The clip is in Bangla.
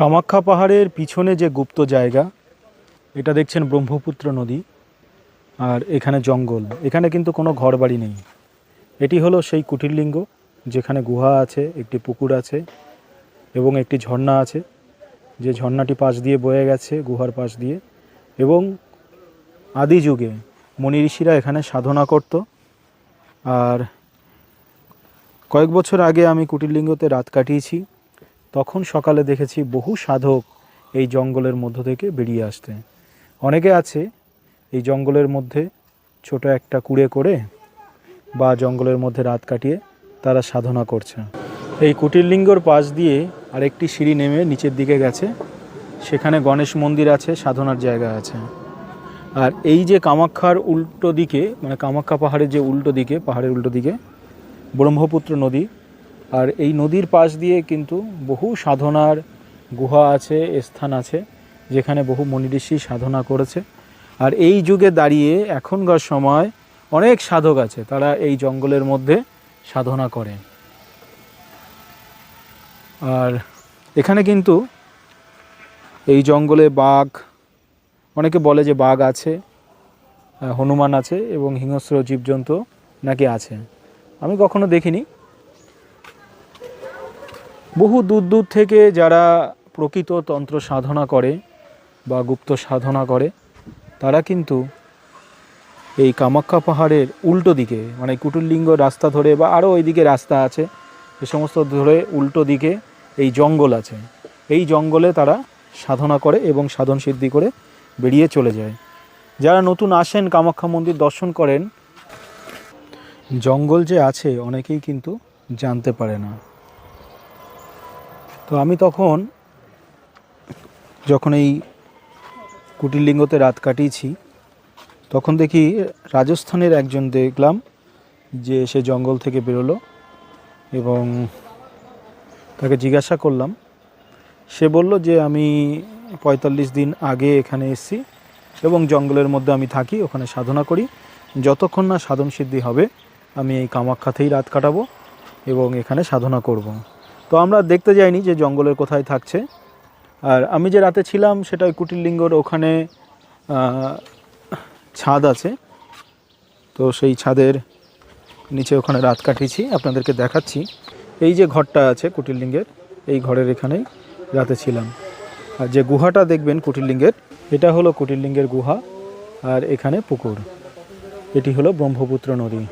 কামাখ্যা পাহাড়ের পিছনে যে গুপ্ত জায়গা, এটা দেখছেন ব্রহ্মপুত্র নদী আর এখানে জঙ্গল। এখানে কিন্তু কোনো ঘরবাড়ি নেই। এটি হলো সেই কুটিরলিঙ্গ যেখানে গুহা আছে, একটি পুকুর আছে এবং একটি ঝর্ণা আছে। যে ঝর্ণাটি পাশ দিয়ে বয়ে গেছে, গুহার পাশ দিয়ে। এবং আদি যুগে মনি ঋষিরা এখানে সাধনা করত। আর কয়েক বছর আগে আমি কুটিরলিঙ্গতে রাত কাটিয়েছি। তখন সকালে দেখেছি বহু সাধক এই জঙ্গলের মধ্য থেকে বেরিয়ে আসতে অনেকে আছে এই জঙ্গলের মধ্যে ছোট একটা কুড়ে করে বা জঙ্গলের মধ্যে রাত কাটিয়ে তারা সাধনা করছে। এই কুটিরলিঙ্গর পাশ দিয়ে আরেকটি সিঁড়ি নেমে নিচের দিকে গেছে। সেখানে গণেশ মন্দির আছে, সাধনার জায়গা আছে। আর এই যে কামাখ্যার উল্টো দিকে মানে কামাখ্যা পাহাড়ের যে উল্টো দিকে, পাহাড়ের উল্টো দিকে ব্রহ্মপুত্র নদী আর এই নদীর পাশ দিয়ে কিন্তু বহু সাধনার গুহা আছে, স্থান আছে, যেখানে বহু মনি ঋষি সাধনা করেছে। আর এই যুগে দাঁড়িয়ে এখনকার সময় অনেক সাধক আছে, তারা এই জঙ্গলের মধ্যে সাধনা করে আর এখানে কিন্তু এই জঙ্গলে বাঘ, অনেকে বলে যে বাঘ আছে হনুমান আছে এবং হিংস্র জীবজন্তু নাকি আছে। আমি কখনো দেখিনি বহু দূর দূর থেকে যারা প্রকৃত তন্ত্র সাধনা করে বা গুপ্ত সাধনা করে, তারা কিন্তু এই কামাখ্যা পাহাড়ের উল্টো দিকে মানে কুটুরলিঙ্গ রাস্তা ধরে বা আরও ওইদিকে রাস্তা আছে সে সমস্ত ধরে উল্টো দিকে এই জঙ্গল আছে। এই জঙ্গলে তারা সাধনা করে এবং সাধন সিদ্ধি করে বেরিয়ে চলে যায়। যারা নতুন আসেন কামাখ্যা মন্দির দর্শন করেন, জঙ্গল যে আছে অনেকেই কিন্তু জানতে পারে না। তো আমি তখন যখন এই কুটিরলিঙ্গতে রাত কাটিয়েছি, তখন দেখি রাজস্থানের একজন দেখলাম যে সে জঙ্গল থেকে বেরোলো এবং তাকে জিজ্ঞাসা করলাম সে বলল যে, আমি পঁয়তাল্লিশ দিন আগে এখানে এসেছি এবং জঙ্গলের মধ্যে আমি থাকি, ওখানে সাধনা করি যতক্ষণ না সাধন সিদ্ধি হবে, আমি এই কামাখ্যাতেই রাত কাটাবো এবং এখানে সাধনা করব। তো আমরা দেখতে যাইনি যে জঙ্গলের কোথায় থাকছে। আর আমি যে রাতে ছিলাম সেটা ওই কুটিরলিঙ্গর ওখানে ছাদ আছে। তো সেই ছাদের নিচে ওখানে রাত কাটিয়েছি, আপনাদেরকে দেখাচ্ছি। এই যে ঘরটা আছে কুটিরলিঙ্গের, এই ঘরের এখানেই রাতে ছিলাম। আর যে গুহাটা দেখবেন কুটিরলিঙ্গের, এটা হলো কুটিরলিঙ্গের গুহা, আর এখানে পুকুর। এটি হলো ব্রহ্মপুত্র নদী।